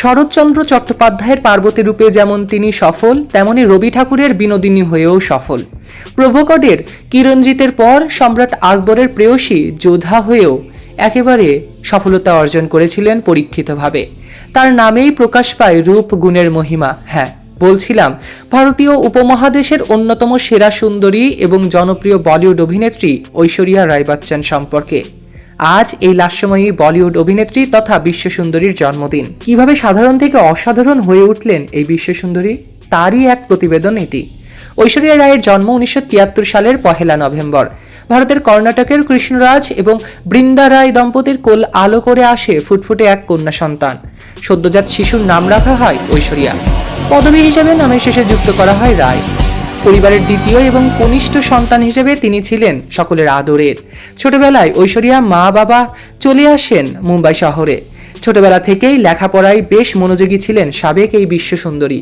শরৎচন্দ্র চট্টোপাধ্যায়ের পার্বতী রূপে যেমন তিনি সফল, তেমনি রবি ঠাকুরের বিনোদিনী হয়েও সফল। প্রভকটের কিরঞ্জিতের পর সম্রাট আকবরের প্রেয়সী যোধা হয়েও একেবারে সফলতা অর্জন করেছিলেন পরীক্ষিতভাবে। তার নামেই প্রকাশ পায় রূপ গুণের মহিমা। হ্যাঁ বলছিলাম, ভারতীয় উপমহাদেশের অন্যতম সেরা সুন্দরী এবং জনপ্রিয় বলিউড অভিনেত্রী ঐশ্বরিয়া রায় বচ্চন সম্পর্কে। আজ এই লাস্যময়ী বলিউড অভিনেত্রী তথা বিশ্বসুন্দরীর জন্মদিন। কীভাবে সাধারণ থেকে অসাধারণ হয়ে উঠলেন এই বিশ্বসুন্দরী? তারই এক প্রতিবেদন এটি। ঐশ্বরিয়া রায়ের জন্ম উনিশশো তিয়াত্তর সালের পহেলা নভেম্বর। ভারতের কর্ণাটকের কৃষ্ণরাজ এবং বৃন্দা রায় দম্পতির কোল আলো করে আসে ফুটফুটে এক কন্যা সন্তান। সদ্যজাত শিশুর নাম রাখা হয় ঐশ্বরিয়া। পদবী হিসেবে নামের শেষে যুক্ত করা হয় রায়। পরিবারের দ্বিতীয় এবং কনিষ্ঠ সন্তান হিসেবে তিনি ছিলেন সকলের আদরের। ছোটবেলায় ঐশ্বরিয়া মা বাবা চলে আসেন মুম্বাই শহরে। ছোটবেলা থেকেই লেখাপড়ায় বেশ মনোযোগী ছিলেন সাবেক এই বিশ্ব সুন্দরী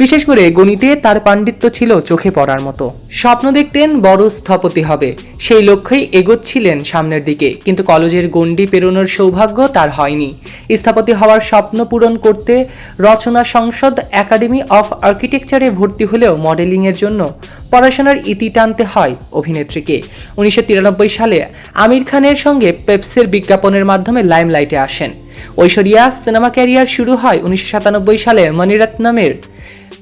বিশেষ করে গণিতে তার পাণ্ডিত্য ছিল চোখে পড়ার মতো। স্বপ্ন দেখতেন বড় স্থপতি হবে, সেই লক্ষ্যেই এগোচ্ছিলেন সামনের দিকে, কিন্তু কলেজের গণ্ডি পেরোনোর সৌভাগ্য তার হয়নি। স্থপতি হওয়ার স্বপ্ন পূরণ করতে রচনা সংসদ একাডেমি অফ আর্কিটেকচারে ভর্তি হলেও মডেলিংয়ের জন্য পড়াশোনার ইতি টানতে হয় অভিনেত্রীকে। উনিশশো তিরানব্বই সালে আমির খানের সঙ্গে পেপসের বিজ্ঞাপনের মাধ্যমে লাইমলাইটে আসেন। ঐশ্বরিয়া সিনেমা ক্যারিয়ার শুরু হয় উনিশশো সাতানব্বই সালে মণিরত্নমের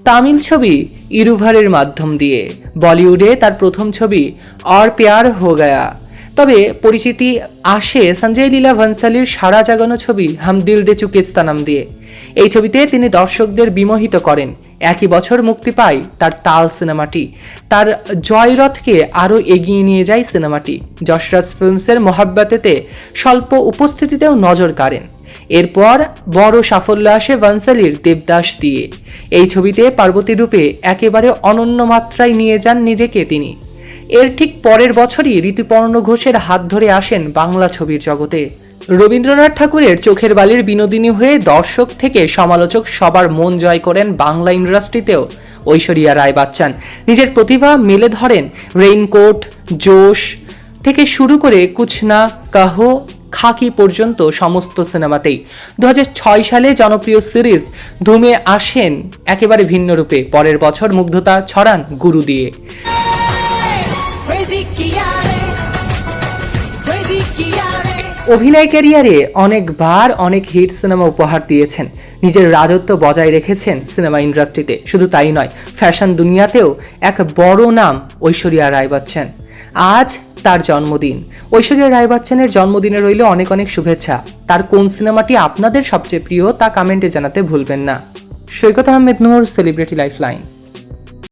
তামিল ছবি ইরুভারের মাধ্যম দিয়ে। বলিউডে তার প্রথম ছবি আর প্যার হো গয়া। তবে পরিচিতি আসে সঞ্জয় লীলা ভনসালির সারা জাগানো ছবি হাম দিল দে চুকিস্তানাম দিয়ে। এই ছবিতে তিনি দর্শকদের বিমোহিত করেন। একই বছর মুক্তি পায় তার তাল সিনেমাটি। তার জয়রথকে আরও এগিয়ে নিয়ে যায় সিনেমাটি। যশরাজ ফিল্মসের মহাব্বাতেতে স্বল্প উপস্থিতিতেও নজর কাড়েন। এরপর বড় সাফল্য আসে ভানসালির দেবদাস দিয়ে। এই ছবিতে পার্বতী রূপে একেবারে অনন্য মাত্রায় নিয়ে যান নিজেকে তিনি। এর ঠিক পরের বছরই ঋতুপর্ণ ঘোষের হাত ধরে আসেন বাংলা ছবির জগতে। রবীন্দ্রনাথ ঠাকুরের চোখের বালির বিনোদিনী হয়ে দর্শক থেকে সমালোচক সবার মন জয় করেন বাংলা ইন্ডাস্ট্রিতেও ঐশ্বরিয়া রায় বাচ্চান। নিজের প্রতিভা মেলে ধরেন রেইনকোট, জোশ থেকে শুরু করে কুচনা কাহো, খাকি পর্যন্ত সমস্ত সিনেমাতেই। দু হাজার ছয় সালে জনপ্রিয় সিরিজ ধুমে আসেন একেবারে ভিন্ন রূপে। পরের বছর মুগ্ধতা ছড়ান গুরু দিয়ে। অভিনয় ক্যারিয়ারে অনেকবার অনেক হিট সিনেমা উপহার দিয়েছেন। নিজের রাজত্ব বজায় রেখেছেন সিনেমা ইন্ডাস্ট্রিতে। শুধু তাই নয়, ফ্যাশন দুনিয়াতেও এক বড় নাম ঐশ্বরিয়া রায় বচ্চন। আজ তার জন্মদিন। ঐশ্বরিয়া রায় বচ্চনের জন্মদিনে রইল অনেক অনেক শুভেচ্ছা। তার কোন সিনেমাটি আপনাদের সবচেয়ে প্রিয় তা কমেন্টে জানাতে ভুলবেন না। Saikat Ahmed Noor celebrity life line